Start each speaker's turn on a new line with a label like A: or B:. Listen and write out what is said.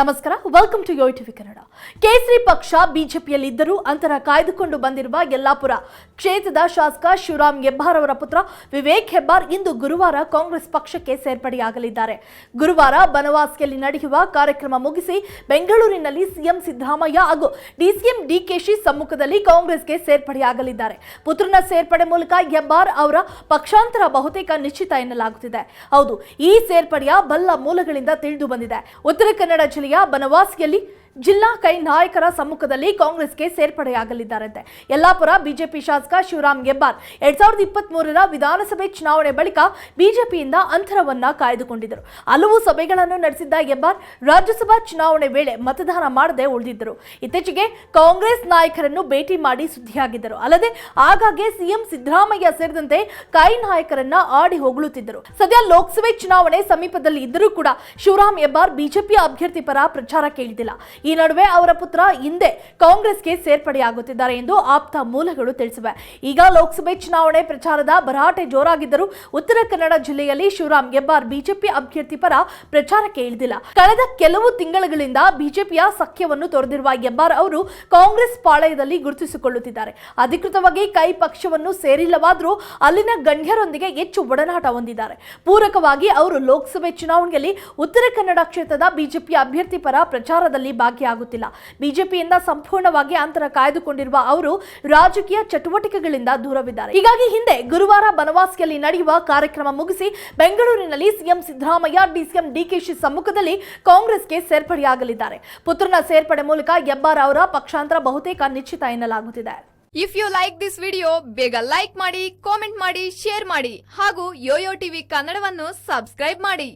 A: ನಮಸ್ಕಾರ. Welcome to TV Kannada ಕೇಸರಿ ಪಕ್ಷ ಬಿಜೆಪಿಯಲ್ಲಿದ್ದರೂ ಅಂತರ ಕಾಯ್ದುಕೊಂಡು ಬಂದಿರುವ ಯಲ್ಲಾಪುರ ಕ್ಷೇತ್ರದ ಶಾಸಕ ಶಿವರಾಮ್ ಹೆಬ್ಬಾರ್ ಅವರ ಪುತ್ರ ವಿವೇಕ್ ಹೆಬ್ಬಾರ್ ಇಂದು ಗುರುವಾರ ಕಾಂಗ್ರೆಸ್ ಪಕ್ಷಕ್ಕೆ ಸೇರ್ಪಡೆಯಾಗಲಿದ್ದಾರೆ. ಗುರುವಾರ ಬನವಾಸಿಯಲ್ಲಿ ನಡೆಯುವ ಕಾರ್ಯಕ್ರಮ ಮುಗಿಸಿ ಬೆಂಗಳೂರಿನಲ್ಲಿ ಸಿಎಂ ಸಿದ್ದರಾಮಯ್ಯ ಹಾಗೂ ಡಿಸಿಎಂ ಡಿಕೆಶಿ ಸಮ್ಮುಖದಲ್ಲಿ ಕಾಂಗ್ರೆಸ್ಗೆ ಸೇರ್ಪಡೆಯಾಗಲಿದ್ದಾರೆ. ಪುತ್ರನ ಸೇರ್ಪಡೆ ಮೂಲಕ ಹೆಬ್ಬಾರ್ ಅವರ ಪಕ್ಷಾಂತರ ಬಹುತೇಕ ನಿಶ್ಚಿತ ಎನ್ನಲಾಗುತ್ತಿದೆ. ಹೌದು, ಈ ಸೇರ್ಪಡೆಯ ಬಲ್ಲ ಮೂಲಗಳಿಂದ ತಿಳಿದು ಬಂದಿದೆ. ಉತ್ತರ ಕನ್ನಡ ಜಿಲ್ಲೆಯ ಬನವಾಸಿಯಲ್ಲಿ ಜಿಲ್ಲಾ ಕೈ ನಾಯಕರ ಸಮ್ಮುಖದಲ್ಲಿ ಕಾಂಗ್ರೆಸ್ಗೆ ಸೇರ್ಪಡೆಯಾಗಲಿದ್ದಾರಂತೆ. ಯಲ್ಲಾಪುರ ಬಿಜೆಪಿ ಶಾಸಕ ಶಿವರಾಮ್ ಹೆಬ್ಬಾರ್ ಎರಡ್ ಸಾವಿರದ ಇಪ್ಪತ್ತ್ ಮೂರರ ವಿಧಾನಸಭೆ ಚುನಾವಣೆ ಬಳಿಕ ಬಿಜೆಪಿಯಿಂದ ಅಂತರವನ್ನ ಕಾಯ್ದುಕೊಂಡಿದ್ದರು. ಹಲವು ಸಭೆಗಳನ್ನು ನಡೆಸಿದ್ದ ಹೆಬ್ಬಾರ್ ರಾಜ್ಯಸಭಾ ಚುನಾವಣೆ ವೇಳೆ ಮತದಾನ ಮಾಡದೆ ಉಳಿದಿದ್ದರು. ಇತ್ತೀಚೆಗೆ ಕಾಂಗ್ರೆಸ್ ನಾಯಕರನ್ನು ಭೇಟಿ ಮಾಡಿ ಸುದ್ದಿಯಾಗಿದ್ದರು. ಅಲ್ಲದೆ ಆಗಾಗ್ಗೆ ಸಿಎಂ ಸಿದ್ದರಾಮಯ್ಯ ಸೇರಿದಂತೆ ಕೈ ನಾಯಕರನ್ನ ಆಡಿ ಹೊಗಳುತ್ತಿದ್ದರು. ಸದ್ಯ ಲೋಕಸಭೆ ಚುನಾವಣೆ ಸಮೀಪದಲ್ಲಿ ಇದ್ದರೂ ಕೂಡ ಶಿವರಾಮ್ ಹೆಬ್ಬಾರ್ ಬಿಜೆಪಿ ಅಭ್ಯರ್ಥಿ ಪರ ಪ್ರಚಾರ ಕೇಳಿದಿಲ್ಲ ಈ ನಡುವೆ ಅವರ ಪುತ್ರ ಹಿಂದೆ ಕಾಂಗ್ರೆಸ್ಗೆ ಸೇರ್ಪಡೆಯಾಗುತ್ತಿದ್ದಾರೆ ಎಂದು ಆಪ್ತ ಮೂಲಗಳು ತಿಳಿಸಿವೆ. ಈಗ ಲೋಕಸಭೆ ಚುನಾವಣೆ ಪ್ರಚಾರದ ಭರಾಟೆ ಜೋರಾಗಿದ್ದರೂ ಉತ್ತರ ಕನ್ನಡ ಜಿಲ್ಲೆಯಲ್ಲಿ ಶಿವರಾಮ್ ಹೆಬ್ಬಾರ್ ಬಿಜೆಪಿ ಅಭ್ಯರ್ಥಿ ಪರ ಪ್ರಚಾರಕ್ಕೆ ಇಳಿದಿಲ್ಲ. ಕಳೆದ ಕೆಲವು ತಿಂಗಳುಗಳಿಂದ ಬಿಜೆಪಿಯ ಸಖ್ಯವನ್ನು ತೊರೆದಿರುವ ಹೆಬ್ಬಾರ್ ಅವರು ಕಾಂಗ್ರೆಸ್ ಪಾಳಯದಲ್ಲಿ ಗುರುತಿಸಿಕೊಳ್ಳುತ್ತಿದ್ದಾರೆ. ಅಧಿಕೃತವಾಗಿ ಕೈ ಪಕ್ಷವನ್ನು ಸೇರಿಲ್ಲವಾದರೂ ಅಲ್ಲಿನ ಗಣ್ಯರೊಂದಿಗೆ ಹೆಚ್ಚು ಒಡನಾಟ ಹೊಂದಿದ್ದಾರೆ. ಪೂರಕವಾಗಿ ಅವರು ಲೋಕಸಭೆ ಚುನಾವಣೆಯಲ್ಲಿ ಉತ್ತರ ಕನ್ನಡ ಕ್ಷೇತ್ರದ ಬಿಜೆಪಿ ಅಭ್ಯರ್ಥಿ ಪರ ಪ್ರಚಾರದಲ್ಲಿ ಭಾಗಿಯಾಗುತ್ತಿಲ್ಲ ಬಿಜೆಪಿಯಿಂದ ಸಂಪೂರ್ಣವಾಗಿ ಅಂತರ ಕಾಯ್ದುಕೊಂಡಿರುವ ಅವರು ರಾಜಕೀಯ ಚಟುವಟಿಕೆಗಳಿಂದ ದೂರವಿದ್ದಾರೆ. ಹೀಗಾಗಿ ಹಿಂದೆ ಗುರುವಾರ ಬನವಾಸಿಯಲ್ಲಿ ನಡೆಯುವ ಕಾರ್ಯಕ್ರಮ ಮುಗಿಸಿ ಬೆಂಗಳೂರಿನಲ್ಲಿ ಸಿಎಂ ಸಿದ್ದರಾಮಯ್ಯ, ಡಿಸಿಎಂ ಡಿಕೆಶಿ ಸಮ್ಮುಖದಲ್ಲಿ ಕಾಂಗ್ರೆಸ್ಗೆ ಸೇರ್ಪಡೆಯಾಗಲಿದ್ದಾರೆ. ಪುತ್ರನ ಸೇರ್ಪಡೆ ಮೂಲಕ ಹೆಬ್ಬಾರ್ ಅವರ ಪಕ್ಷಾಂತರ ಬಹುತೇಕ ನಿಶ್ಚಿತ ಎನ್ನಲಾಗುತ್ತಿದೆ.
B: If you like this video ಬೇಗ ಲೈಕ್ ಮಾಡಿ ಕಾಮೆಂಟ್ ಮಾಡಿ ಶೇರ್ ಮಾಡಿ ಹಾಗೂ ಯೋಯೋ ಟಿವಿ ಕನ್ನಡವನ್ನು ಸಬ್ಸ್ಕ್ರೈಬ್ ಮಾಡಿ.